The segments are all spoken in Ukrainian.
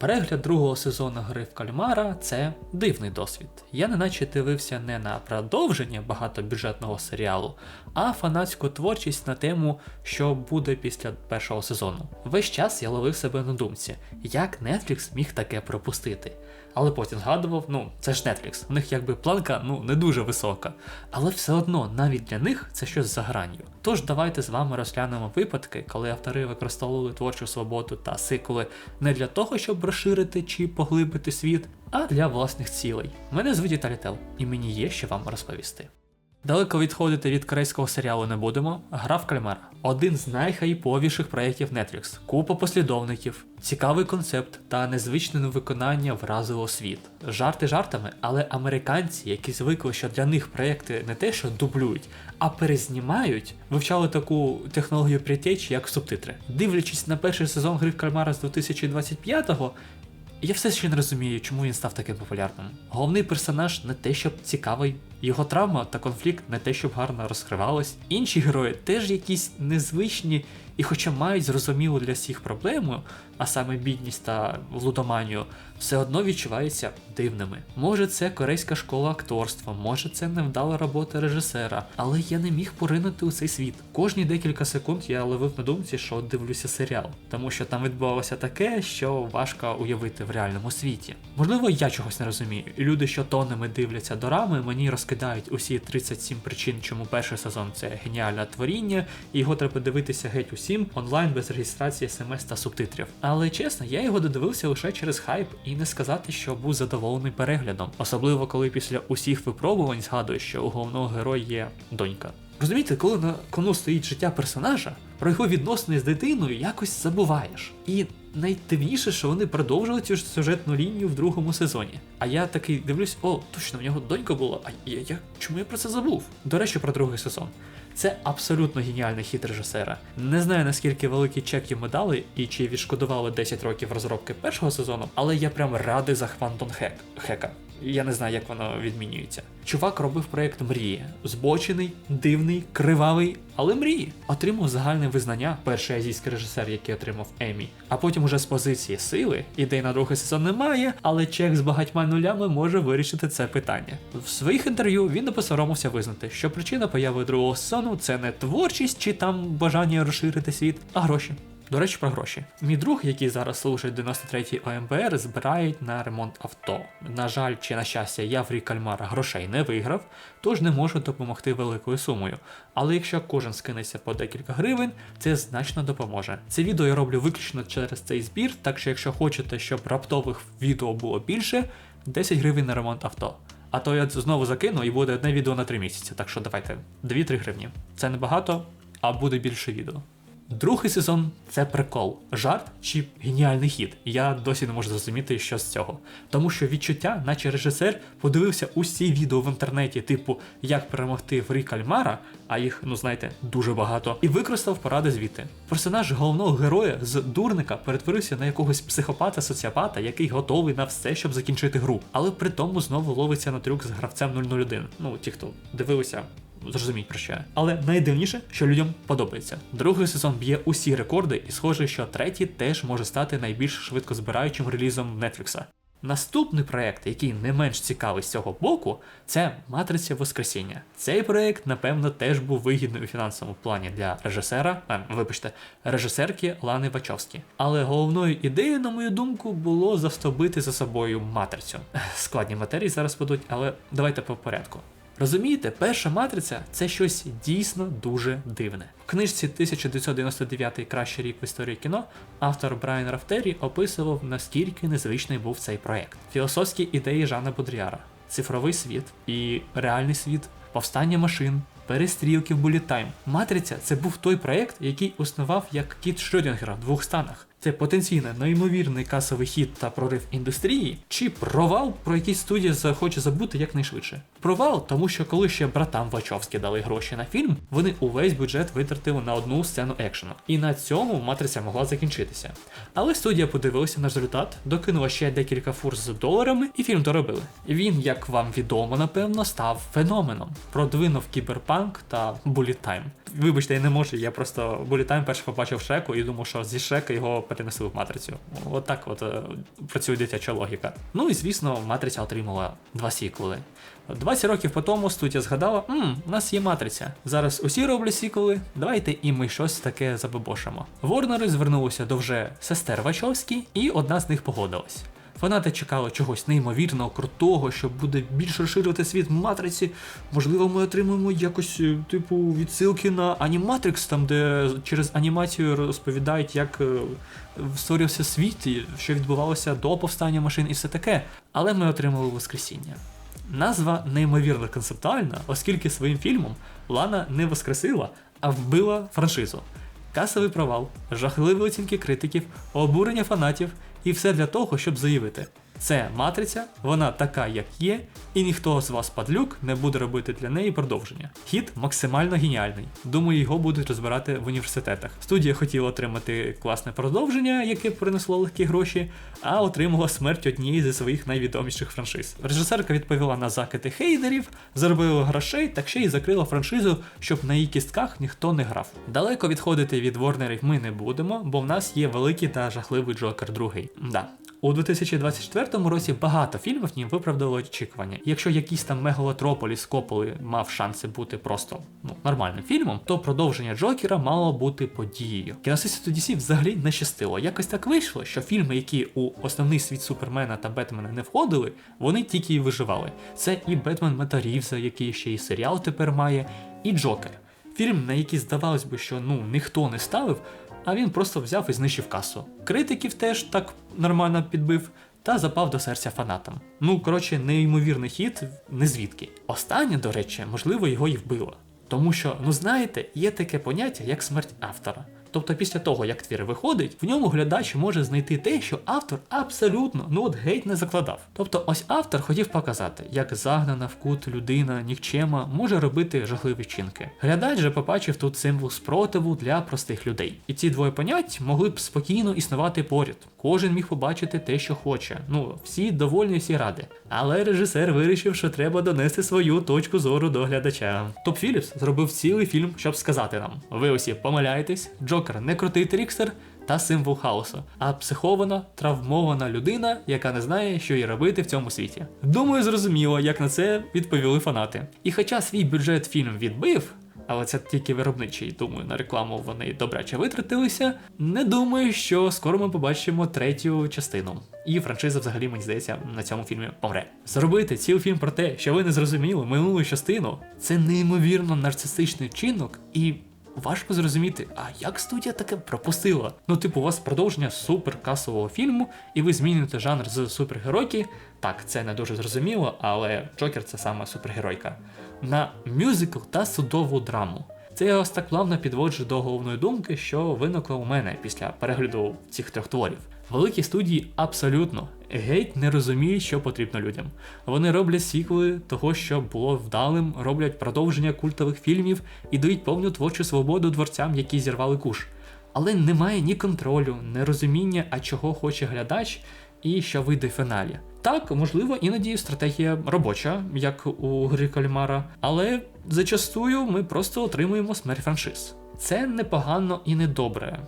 Перегляд другого сезону гри в кальмара це дивний досвід. Я неначе дивився не на продовження багатобюджетного серіалу, а фанатську творчість на тему, що буде після першого сезону. Весь час я ловив себе на думці, як Netflix міг таке пропустити. Але потім згадував, ну це ж Netflix, у них якби планка ну не дуже висока. Але все одно навіть для них це щось за гранью. Тож давайте з вами розглянемо випадки, коли автори використовували творчу свободу та сикули не для того, щоб розширити чи поглибити світ, а для власних цілей. Мене звуть Італітел, і мені є що вам розповісти. Далеко відходити від корейського серіалу не будемо. Гра в кальмара один з найхайповіших проєктів Netflix. Купа послідовників, цікавий концепт та незвичне виконання вразило світ. Жарти жартами, але американці, які звикли, що для них проєкти не те, що дублюють, а перезнімають, вивчали таку технологію притечі, як субтитри. Дивлячись на перший сезон гри в кальмара з 2025-го, я все ще не розумію, чому він став таким популярним. Головний персонаж не те, щоб цікавий, його травма та конфлікт не те, щоб гарно розкривались. Інші герої теж якісь незвичні і, хоча мають зрозумілу для всіх проблему, а саме бідність та лудоманію, все одно відчуваються дивними. Може, це корейська школа акторства, може це невдала робота режисера, але я не міг поринути у цей світ. Кожні декілька секунд я ловив на думці, що дивлюся серіал, тому що там відбувалося таке, що важко уявити в реальному світі. Можливо, я чогось не розумію, і люди, що тонами дивляться дорами, мені розкидають усі 37 причин, чому перший сезон це геніальне творіння, і його треба дивитися геть усім онлайн без реєстрації смс та субтитрів. Але чесно, я його додивився лише через хайп і не сказати, що був задоволений переглядом, особливо коли після усіх випробувань згадую, що у головного героя є донька. Розумієте, коли на кону стоїть життя персонажа, про його відносини з дитиною якось забуваєш. І найдивніше, що вони продовжили цю ж сюжетну лінію в другому сезоні. А я такий дивлюсь, о, точно, в нього донька була. А я, я чому я про це забув? До речі, про другий сезон. Це абсолютно геніальний хід режисера. Не знаю наскільки великий чек йому дали і чи відшкодували 10 років розробки першого сезону, але я прям радий за Хвантон Хек Хека. Я не знаю, як воно відмінюється. Чувак робив проєкт мрії. Збочений, дивний, кривавий, але мрії. Отримав загальне визнання, перший азійський режисер, який отримав Емі. А потім уже з позиції сили, ідей на другий сезон немає, але чек з багатьма нулями може вирішити це питання. В своїх інтерв'ю він не посоромився визнати, що причина появи другого сезону це не творчість чи там бажання розширити світ, а гроші. До речі, про гроші. Мій друг, який зараз служить 93-й ОМБР, збирають на ремонт авто. На жаль, чи на щастя, я в рік Кальмара грошей не виграв, тож не можу допомогти великою сумою. Але якщо кожен скинеться по декілька гривень, це значно допоможе. Це відео я роблю виключно через цей збір, так що якщо хочете, щоб раптових відео було більше, 10 гривень на ремонт авто. А то я знову закину і буде одне відео на 3 місяці. Так що давайте 2-3 гривні. Це небагато, а буде більше відео. Другий сезон це прикол, жарт чи геніальний хід. Я досі не можу зрозуміти, що з цього. Тому що відчуття, наче режисер, подивився усі відео в інтернеті, типу як перемогти в Рі Кальмара, а їх, ну знаєте, дуже багато, і використав поради звідти. Персонаж головного героя з дурника перетворився на якогось психопата-соціопата, який готовий на все, щоб закінчити гру. Але при тому знову ловиться на трюк з гравцем 001. Ну, ті, хто дивилися зрозуміть про що. Але найдивніше, що людям подобається. Другий сезон б'є усі рекорди, і схоже, що третій теж може стати найбільш швидко збираючим релізом Нетфлікса. Наступний проект, який не менш цікавий з цього боку, це Матриця Воскресіння. Цей проект, напевно, теж був вигідний у фінансовому плані для режисера, а, вибачте, режисерки Лани Вачовські. Але головною ідеєю, на мою думку, було застобити за собою матрицю. Складні матерії зараз ведуть, але давайте по порядку. Розумієте, перша матриця це щось дійсно дуже дивне. В книжці 1999 кращий рік в історії кіно автор Брайан Рафтері описував, наскільки незвичний був цей проект. Філософські ідеї Жана Бодріара, цифровий світ і реальний світ, повстання машин. Перестрілки в Time. Матриця це був той проект, який існував як кіт Шрёдінгера в двох станах. Це потенційно неймовірний касовий хід та прорив індустрії, чи провал, про який студія захоче забути якнайшвидше. Провал, тому що коли ще братам Вачовські дали гроші на фільм, вони увесь бюджет витратили на одну сцену екшену. І на цьому матриця могла закінчитися. Але студія подивилася на результат, докинула ще декілька фур з доларами, і фільм доробили. Він, як вам відомо, напевно, став феноменом. Продвинув кіберпанк та буліт тайм. Вибачте, я не можу, я просто буліт тайм перше побачив Шреку і думав, що зі Шрека його перенесли в матрицю. От так от е, працює дитяча логіка. Ну і звісно, матриця отримала два сіквели. 20 років по тому студія згадала, мм, у нас є матриця. Зараз усі роблять сіквели, давайте і ми щось таке забобошимо. Ворнери звернулися до вже сестер Вачовські, і одна з них погодилась. Фанати чекали чогось неймовірного, крутого, що буде більш розширювати світ матриці. Можливо, ми отримаємо якось, е, типу, відсилки на Аніматрикс, там, де через анімацію розповідають, як е, створився світ, що відбувалося до повстання машин і все таке. Але ми отримали Воскресіння. Назва неймовірно концептуальна, оскільки своїм фільмом Лана не воскресила, а вбила франшизу. Касовий провал, жахливі оцінки критиків, обурення фанатів і все для того, щоб заявити: це матриця, вона така, як є, і ніхто з вас, падлюк, не буде робити для неї продовження. Хід максимально геніальний. Думаю, його будуть розбирати в університетах. Студія хотіла отримати класне продовження, яке принесло легкі гроші, а отримала смерть однієї зі своїх найвідоміших франшиз. Режисерка відповіла на закити хейдерів, заробила грошей, так ще й закрила франшизу, щоб на її кістках ніхто не грав. Далеко відходити від Ворнерів ми не будемо, бо в нас є великий та жахливий Джокер другий. Да. У 2024 році багато фільмів ним виправдало очікування. Якщо якийсь там Мегалотрополіс Кополи мав шанси бути просто ну, нормальним фільмом, то продовження Джокера мало бути подією. Кіносисту DC взагалі не щастило. Якось так вийшло, що фільми, які у основний світ Супермена та Бетмена не входили, вони тільки і виживали. Це і Бетмен Мета Рівза, який ще і серіал тепер має, і Джокер. Фільм, на який здавалось би, що ну ніхто не ставив, а він просто взяв і знищив касу. Критиків теж так нормально підбив. Та запав до серця фанатам. Ну, коротше, неймовірний хід, не звідки. Останнє, до речі, можливо, його і вбило. Тому що, ну знаєте, є таке поняття, як смерть автора. Тобто після того, як твір виходить, в ньому глядач може знайти те, що автор абсолютно ну от геть не закладав. Тобто, ось автор хотів показати, як загнана в кут людина нікчема може робити жахливі вчинки. Глядач же побачив тут символ спротиву для простих людей. І ці двоє понять могли б спокійно існувати поряд. Кожен міг побачити те, що хоче. Ну, всі довольні, всі ради. Але режисер вирішив, що треба донести свою точку зору до глядача. Топ Філіпс зробив цілий фільм, щоб сказати нам: ви усі помиляєтесь, Джокер не крутий трікстер та символ хаосу, а психована, травмована людина, яка не знає, що їй робити в цьому світі. Думаю, зрозуміло, як на це відповіли фанати. І хоча свій бюджет фільм відбив. Але це тільки виробничий, думаю, на рекламу вони добряче витратилися. Не думаю, що скоро ми побачимо третю частину. І франшиза, взагалі, мені здається, на цьому фільмі помре. Зробити цілий фільм про те, що ви не зрозуміли минулу частину, це неймовірно нарцистичний вчинок і. Важко зрозуміти, а як студія таке пропустила? Ну, типу, у вас продовження суперкасового фільму, і ви зміните жанр з супергеройки. Так, це не дуже зрозуміло, але Джокер це саме супергеройка. На мюзикл та судову драму. Це я ось так плавно підводжу до головної думки, що виникло у мене після перегляду цих трьох творів. Великі студії абсолютно геть не розуміють, що потрібно людям. Вони роблять сіквели того, що було вдалим, роблять продовження культових фільмів і дають повну творчу свободу творцям, які зірвали куш. Але немає ні контролю, ні розуміння, а чого хоче глядач і що вийде в фіналі. Так, можливо, іноді стратегія робоча, як у грі Кальмара, але зачастую ми просто отримуємо смерть франшиз. Це непогано і не добре.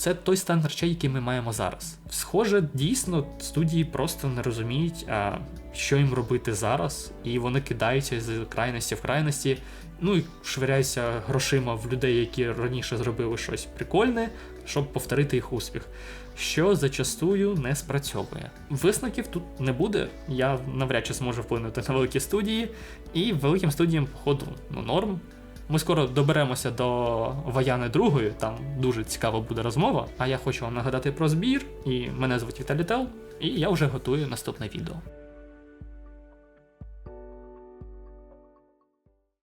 Це той стан речей, який ми маємо зараз. Схоже, дійсно, студії просто не розуміють, а що їм робити зараз, і вони кидаються з крайності в крайності, ну і швиряються грошима в людей, які раніше зробили щось прикольне, щоб повторити їх успіх. Що зачастую не спрацьовує. Висновків тут не буде. Я навряд чи зможу вплинути на великі студії, і великим студіям, походу, ну норм. Ми скоро доберемося до Ваяни другої, там дуже цікава буде розмова. А я хочу вам нагадати про збір, і мене звуть Віталій Тел, і я вже готую наступне відео.